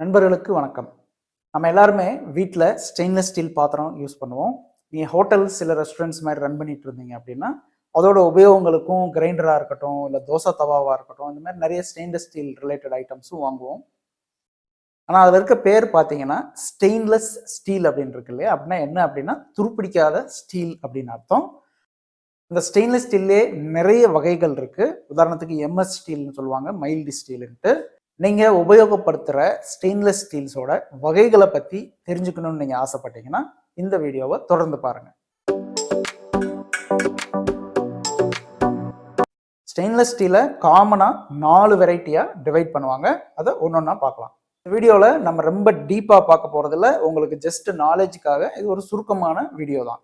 நண்பர்களுக்கு வணக்கம். நம்ம எல்லாருமே வீட்டில் ஸ்டெயின்லெஸ் ஸ்டீல் பாத்திரம் யூஸ் பண்ணுவோம். நீங்கள் ஹோட்டல்ஸ் சில ரெஸ்டாரண்ட்ஸ் மாதிரி ரன் பண்ணிட்டு இருந்தீங்க அப்படின்னா அதோட உபயோகங்களுக்கும் கிரைண்டராக இருக்கட்டும் இல்லை தோசை தவாவாக இருக்கட்டும் இந்த மாதிரி நிறைய ஸ்டெயின்லெஸ் ஸ்டீல் ரிலேட்டட் ஐட்டம்ஸும் வாங்குவோம். ஆனால் அதில் இருக்க பேர் பார்த்தீங்கன்னா ஸ்டெயின்லெஸ் ஸ்டீல் அப்படின்னு இருக்கு இல்லையா? அப்படின்னா என்ன அப்படின்னா துருப்பிடிக்காத ஸ்டீல் அப்படின்னு அர்த்தம். இந்த ஸ்டெயின்லெஸ் ஸ்டீல்லே நிறைய வகைகள் இருக்குது உதாரணத்துக்கு எம்எஸ் ஸ்டீல்னு சொல்லுவாங்க மைல்டு ஸ்டீல்ன்ட்டு நீங்கள் உபயோகப்படுத்துகிற ஸ்டெயின்லெஸ் ஸ்டீல்ஸோட வகைகளை பற்றி தெரிஞ்சுக்கணும்னு நீங்கள் ஆசைப்பட்டீங்கன்னா இந்த வீடியோவை தொடர்ந்து பாருங்கள் ஸ்டெயின்லெஸ் ஸ்டீலை காமனாக நாலு வெரைட்டியாக டிவைட் பண்ணுவாங்க. அதை ஒன்று ஒன்றா பார்க்கலாம். இந்த வீடியோவில் நம்ம ரொம்ப டீப்பாக பார்க்க போகிறதில்ல உங்களுக்கு ஜஸ்ட் நாலேஜுக்காக இது ஒரு சுருக்கமான வீடியோ தான்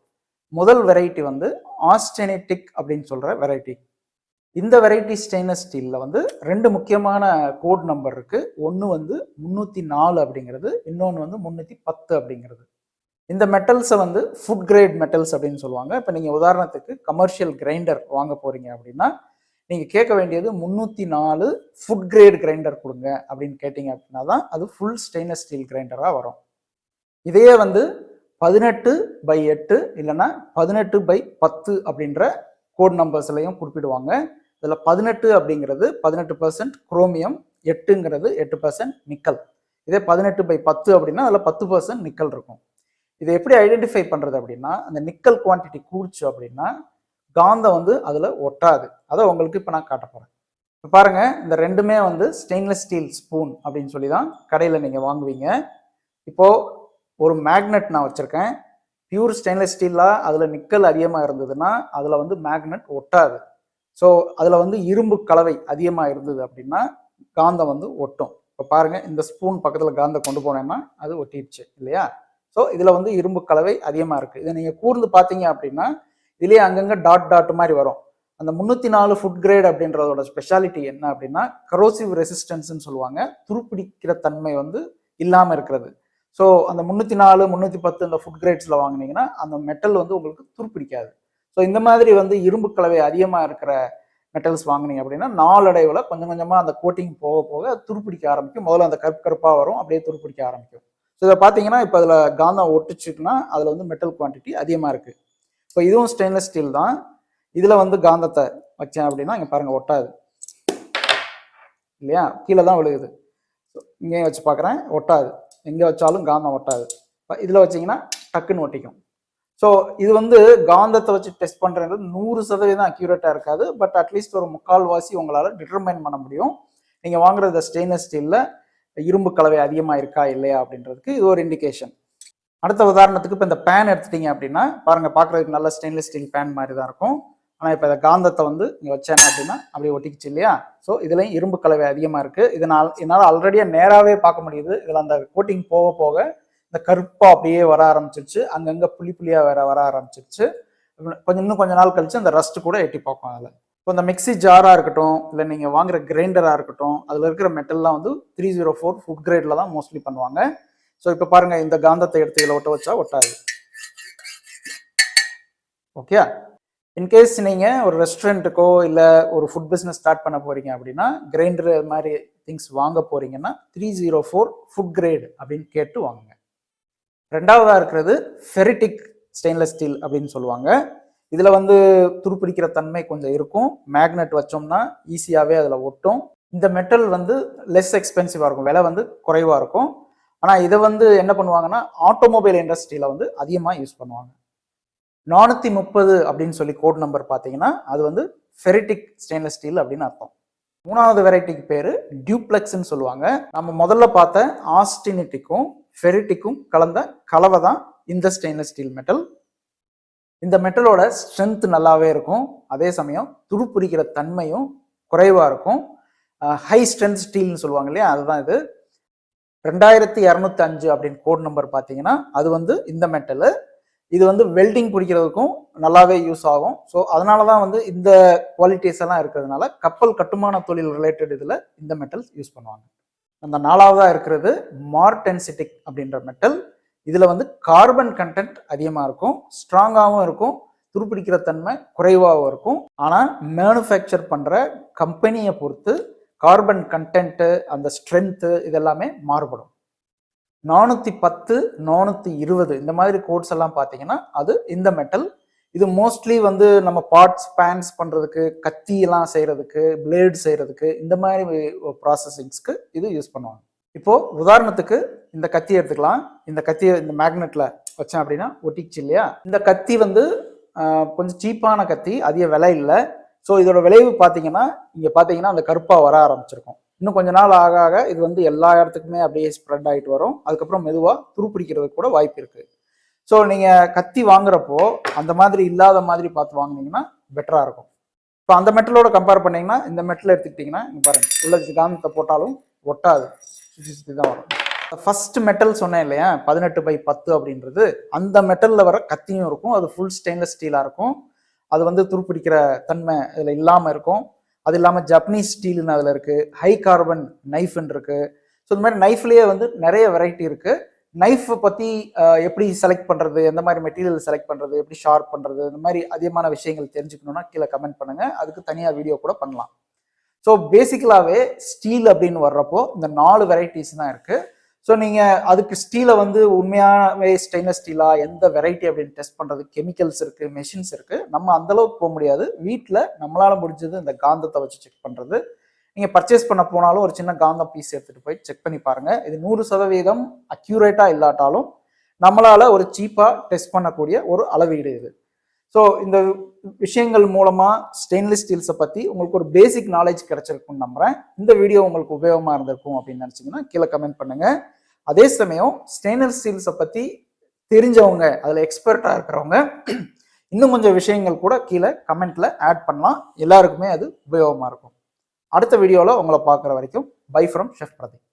முதல் வெரைட்டி வந்து ஆஸ்டெனட்டிக் அப்படின்னு சொல்கிற வெரைட்டி இந்த வெரைட்டி ஸ்டெயின்லெஸ் ஸ்டீலில் வந்து ரெண்டு முக்கியமான கோட் நம்பர் இருக்குது ஒன்று வந்து முந்நூற்றி நாலு அப்படிங்கிறது இன்னொன்று வந்து முந்நூற்றி பத்து அப்படிங்கிறது. இந்த மெட்டல்ஸை வந்து ஃபுட் கிரேட் மெட்டல்ஸ் அப்படின்னு சொல்லுவாங்க. இப்போ நீங்கள் உதாரணத்துக்கு கமர்ஷியல் கிரைண்டர் வாங்க போகிறீங்க அப்படின்னா நீங்கள் கேட்க வேண்டியது முந்நூற்றி நாலு ஃபுட் கிரேட் கிரைண்டர் கொடுங்க அப்படின்னு கேட்டிங்க அப்படின்னா தான் அது ஃபுல் ஸ்டெயின்லெஸ் ஸ்டீல் கிரைண்டராக வரும். இதையே வந்து பதினெட்டு பை எட்டு இல்லைன்னா பதினெட்டு பை பத்து அப்படின்ற கோட் நம்பர்ஸ்லையும் குறிப்பிடுவாங்க. இதில் பதினெட்டு அப்படிங்கிறது பதினெட்டு பர்சன்ட் குரோமியம் எட்டுங்கிறது எட்டு பர்சன்ட் நிக்கல் இதே பதினெட்டு பை பத்து அப்படின்னா அதில் பத்து பர்சன்ட் நிக்கல் இருக்கும். இதை எப்படி ஐடென்டிஃபை பண்ணுறது அப்படின்னா அந்த நிக்கல் குவான்டிட்டி கூடிச்சு அப்படின்னா காந்தம் வந்து அதில் ஒட்டாது. அதை உங்களுக்கு இப்போ நான் காட்ட போகிறேன் இப்போ பாருங்கள் இந்த ரெண்டுமே வந்து ஸ்டெயின்லெஸ் ஸ்டீல் ஸ்பூன் அப்படின்னு சொல்லி தான் கடையில் நீங்கள் வாங்குவீங்க. இப்போது ஒரு மேக்னெட் நான் வச்சுருக்கேன். பியூர் ஸ்டெயின்லெஸ் ஸ்டீலாக அதில் நிக்கல் அதிகமாக இருந்ததுன்னா அதில் வந்து மேக்னெட் ஒட்டாது. ஸோ அதில் வந்து இரும்பு கலவை அதிகமாக இருந்தது அப்படின்னா காந்தம் வந்து ஒட்டும். இப்போ பாருங்கள் இந்த ஸ்பூன் பக்கத்தில் காந்தம் கொண்டு போனேன்னா அது ஒட்டிடுச்சு இல்லையா? ஸோ இதில் வந்து இரும்பு கலவை அதிகமாக இருக்குது இதை நீங்கள் கூர்ந்து பார்த்தீங்க அப்படின்னா இதுலேயே அங்கங்கே டாட் டாட் மாதிரி வரும். அந்த முந்நூற்றி நாலு ஃபுட் கிரேட் அப்படின்றதோட ஸ்பெஷாலிட்டி என்ன அப்படின்னா கரோசிவ் ரெசிஸ்டன்ஸ்னு சொல்லுவாங்க. துருப்பிடிக்கிற தன்மை வந்து இல்லாமல் இருக்கிறது. ஸோ அந்த முந்நூற்றி நாலு முந்நூற்றி பத்து இந்த ஃபுட் கிரேட்ஸில் வாங்கினீங்கன்னா அந்த மெட்டல் வந்து உங்களுக்கு துருப்பிடிக்காது. ஸோ இந்த மாதிரி வந்து இரும்பு கலவை அதிகமாக இருக்கிற மெட்டல்ஸ் வாங்கினீங்க அப்படின்னா நாளடைவில் கொஞ்சம் கொஞ்சமாக அந்த கோட்டிங் போக போக துருப்பிடிக்க ஆரம்பிக்கும். முதல்ல அந்த கருப்பு கருப்பாக வரும் அப்படியே துருப்பிடிக்க ஆரம்பிக்கும். ஸோ இதை பார்த்தீங்கன்னா இப்போ அதில் காந்தம் ஒட்டுச்சுன்னா அதில் வந்து மெட்டல் குவான்டிட்டி அதிகமாக இருக்குது இப்போ இதுவும் ஸ்டெயின்லெஸ் ஸ்டீல் தான். இதில் வந்து காந்தத்தை வச்சேன் அப்படின்னா இங்கே பாருங்கள் ஒட்டாது. இல்லையா? கீழே தான் விழுகுது. இங்கேயும் வச்சு பார்க்குறேன் ஒட்டாது. எங்கே வச்சாலும் காந்தம் ஒட்டாது. இப்போ இதில் வச்சிங்கன்னா டக்குன்னு ஒட்டிக்கும். ஸோ இது வந்து காந்தத்தை வச்சு டெஸ்ட் பண்ணுறது நூறு சதவீதம் அக்யூரேட்டாக இருக்காது. பட் அட்லீஸ்ட் ஒரு முக்கால்வாசி உங்களால் டிட்டர்மைன் பண்ண முடியும். நீங்கள் வாங்குறது ஸ்டெயின்லெஸ் ஸ்டீலில் இரும்பு கலவை அதிகமாக இருக்கா இல்லையா அப்படின்றதுக்கு இது ஒரு இண்டிகேஷன் அடுத்த உதாரணத்துக்கு இப்போ இந்த பேன் எடுத்துட்டீங்க அப்படின்னா பாருங்கள் பார்க்குறதுக்கு நல்ல ஸ்டெயின்லெஸ் ஸ்டீல் பேன் மாதிரி தான் இருக்கும். ஆனால் இப்போ இந்த காந்தத்தை வந்து இங்கே வச்சேன் அப்படின்னா அப்படியே ஒட்டிக்கிச்சு இல்லையா? ஸோ இதுலேயும் இரும்பு கலவை அதிகமாக இருக்குது இதனால் என்னால் ஆல்ரெடியாக நேராகவே பார்க்க முடியுது. இதில் அந்த கோட்டிங் போக போக இந்த கருப்பாக அப்படியே வர ஆரம்பிச்சிருச்சு. அங்கங்கே புளி புளியா வேற வர ஆரம்பிச்சிருச்சு. கொஞ்சம் இன்னும் கொஞ்ச நாள் கழிச்சு அந்த ரஸ்ட் கூட எட்டி பார்க்கும் அதில். இப்போ இந்த மிக்சி ஜாராக இருக்கட்டும் இல்லை நீங்கள் வாங்குற கிரைண்டராக இருக்கட்டும் அதில் இருக்கிற மெட்டல்லாம் வந்து த்ரீ ஜீரோ ஃபோர் ஃபுட் கிரேடில் தான் மோஸ்ட்லி பண்ணுவாங்க. ஸோ இப்போ பாருங்கள் இந்த காந்தத்தை எடுத்து இதில் ஒட்ட வச்சா ஒட்டாது. ஓகே இன்கேஸ் நீங்கள் ஒரு ரெஸ்டாரண்ட்டுக்கோ இல்லை ஒரு ஃபுட் பிஸ்னஸ் ஸ்டார்ட் பண்ண போகிறீங்க அப்படின்னா கிரைண்டர் மாதிரி திங்ஸ் வாங்க போகிறீங்கன்னா three zero four food grade அப்படின்னு கேட்டு வாங்குங்க. ரெண்டாவதாக இருக்கிறது ஃபெரிட்டிக் ஸ்டெயின்லெஸ் ஸ்டீல் அப்படின்னு சொல்லுவாங்க. இதில் வந்து துருப்பிடிக்கிற தன்மை கொஞ்சம் இருக்கும். மேக்னெட் வச்சோம்னா ஈஸியாகவே அதில் ஒட்டும். இந்த மெட்டல் வந்து லெஸ் எக்ஸ்பென்சிவாக இருக்கும். விலை வந்து குறைவாக இருக்கும். ஆனால் இதை வந்து என்ன பண்ணுவாங்கன்னா ஆட்டோமொபைல் இண்டஸ்ட்ரியில் வந்து அதிகமாக யூஸ் பண்ணுவாங்க. நானூற்றி முப்பது அப்படின்னு சொல்லி கோட் நம்பர் பார்த்தீங்கன்னா அது வந்து ஃபெரிட்டிக் ஸ்டெயின்லெஸ் ஸ்டீல் அப்படின்னு அர்த்தம். மூணாவது வெரைட்டிக்கு பேர் டியூப்ளெக்ஸ்ன்னு சொல்லுவாங்க. நம்ம முதல்ல பார்த்த ஆஸ்டினிட்டிக்கும் ஃபெரிட்டிக்கும் கலந்த கலவை தான் இந்த ஸ்டெயின்லெஸ் ஸ்டீல் மெட்டல் இந்த மெட்டலோட ஸ்ட்ரென்த் நல்லாவே இருக்கும். அதே சமயம் துருப்பிடிக்கிற தன்மையும் குறைவாக இருக்கும். ஹை ஸ்ட்ரென்த் ஸ்டீல்னு சொல்லுவாங்க இல்லையா? அதுதான் இது. ரெண்டாயிரத்தி இரநூத்தி அஞ்சு அப்படின்னு கோட் நம்பர் பார்த்தீங்கன்னா அது வந்து இந்த மெட்டலு இது வந்து வெல்டிங் பிடிக்கிறதுக்கும் நல்லாவே யூஸ் ஆகும். ஸோ அதனால தான் வந்து இந்த குவாலிட்டிஸ் எல்லாம் இருக்கிறதுனால கப்பல் கட்டுமான தொழில் ரிலேட்டட் இதில் இந்த மெட்டல்ஸ் யூஸ் பண்ணுவாங்க. அந்த நாலாவதாக இருக்கிறது மார்டென்சிட்டிக் அப்படின்ற மெட்டல் இதில் வந்து கார்பன் கண்டென்ட் அதிகமாக இருக்கும் ஸ்ட்ராங்காகவும் இருக்கும் துருப்பிடிக்கிற தன்மை குறைவாகவும் இருக்கும். ஆனால் மேனுஃபேக்சர் பண்ணுற கம்பெனியை பொறுத்து கார்பன் கண்டென்ட்டு அந்த ஸ்ட்ரென்த்து இதெல்லாமே மாறுபடும். நானூற்றி பத்து நானூற்றி இருபது இந்த மாதிரி கோட்ஸ் எல்லாம் பார்த்தீங்கன்னா அது இந்த மெட்டல் இது மோஸ்ட்லி வந்து நம்ம பார்ட்ஸ் பேன்ஸ் பண்ணுறதுக்கு கத்தியெல்லாம் செய்கிறதுக்கு பிளேடு செய்கிறதுக்கு இந்த மாதிரி ப்ராசஸிங்ஸ்க்கு இது யூஸ் பண்ணுவாங்க. இப்போ உதாரணத்துக்கு இந்த கத்தி எடுத்துக்கலாம். இந்த கத்தியை இந்த மேக்னெட்ல வச்சேன் அப்படின்னா ஒட்டிச்சு இல்லையா? இந்த கத்தி வந்து கொஞ்சம் சீப்பான கத்தி அதிக விலை இல்லை. ஸோ இதோட விளைவு பார்த்தீங்கன்னா இங்கே பார்த்தீங்கன்னா அந்த கருப்பாக வர ஆரம்பிச்சிருக்கும். இன்னும் கொஞ்ச நாள் ஆக ஆக இது வந்து எல்லா இடத்துக்குமே அப்படியே ஸ்ப்ரெட் ஆகிட்டு வரும். அதுக்கப்புறம் மெதுவாக துருப்பிடிக்கிறதுக்கு கூட வாய்ப்பு இருக்கு. ஸோ நீங்கள் கத்தி வாங்குறப்போ அந்த மாதிரி இல்லாத மாதிரி பார்த்து வாங்கினீங்கன்னா பெட்டராக இருக்கும். இப்போ அந்த மெட்டலோட கம்பேர் பண்ணீங்கன்னா இந்த மெட்டல் எடுத்துக்கிட்டிங்கன்னா இங்க பாருங்க உள்ள காந்தத்தை போட்டாலும் ஒட்டாது. சுற்றி சுற்றி தான் வரும். ஃபர்ஸ்ட் மெட்டல் சொன்னேன் இல்லையா? பதினெட்டு பை பத்து அப்படின்றது. அந்த மெட்டலில் வர கத்தியும் இருக்கும். அது ஃபுல் ஸ்டெயின்லெஸ் ஸ்டீலாக இருக்கும். அது வந்து துருப்பிடிக்கிற தன்மை இதில் இல்லாமல் இருக்கும். அது இல்லாமல் ஜப்பனீஸ் ஸ்டீல்னு அதில் இருக்குது ஹை கார்பன் நைஃப்னு இருக்குது ஸோ இந்த மாதிரி நைஃப்லேயே வந்து நிறைய வெரைட்டி இருக்குது நைஃப்பை பற்றி எப்படி செலக்ட் பண்ணுறது எந்த மாதிரி மெட்டீரியல் செலக்ட் பண்ணுறது எப்படி ஷார்ப் பண்ணுறது இந்த மாதிரி அதிகமான விஷயங்கள் தெரிஞ்சுக்கணுன்னா கீழே கமெண்ட் பண்ணுங்கள் அதுக்கு தனியாக வீடியோ கூட பண்ணலாம். ஸோ பேசிக்கலாகவே ஸ்டீல் அப்படின்னு வர்றப்போ இந்த நாலு வெரைட்டிஸ் தான் இருக்குது ஸோ நீங்கள் அதுக்கு ஸ்டீலை வந்து உண்மையாகவே ஸ்டெயின்லெஸ் ஸ்டீலாக எந்த வெரைட்டி அப்படின்னு டெஸ்ட் பண்ணுறது கெமிக்கல்ஸ் இருக்குது மெஷின்ஸ் இருக்குது நம்ம அந்தளவுக்கு போக முடியாது. வீட்டில் நம்மளால் முடிஞ்சது இந்த காந்தத்தை வச்சு செக் பண்ணுறது நீங்கள் பர்ச்சேஸ் பண்ண போனாலும் ஒரு சின்ன காந்தம் பீஸ் எடுத்துகிட்டு போய் செக் பண்ணி பாருங்கள் இது நூறு சதவீதம் அக்யூரேட்டாக இல்லாட்டாலும் நம்மளால் ஒரு சீப்பாக டெஸ்ட் பண்ணக்கூடிய ஒரு அளவீடு இது. ஸோ இந்த விஷயங்கள் மூலமாக ஸ்டெயின்லெஸ் ஸ்டீல்ஸை பற்றி உங்களுக்கு ஒரு பேசிக் நாலேஜ் கிடைச்சிருக்கும்னு நம்புகிறேன் இந்த வீடியோ உங்களுக்கு உபயோகமாக இருந்திருக்கும் அப்படின்னு நினச்சிங்கன்னா கீழே கமெண்ட் பண்ணுங்கள் அதே சமயம் ஸ்டெயின்லெஸ் ஸ்டீல்ஸை பற்றி தெரிஞ்சவங்க அதில் எக்ஸ்பர்ட்டாக இருக்கிறவங்க இன்னும் கொஞ்சம் விஷயங்கள் கூட கீழே கமெண்ட்டில் ஆட் பண்ணலாம். எல்லாருக்குமே அது உபயோகமாக இருக்கும். அடுத்த வீடியோவில் உங்களை பார்க்குற வரைக்கும் பை ஃப்ரம் ஷெஃப் பிரதீப்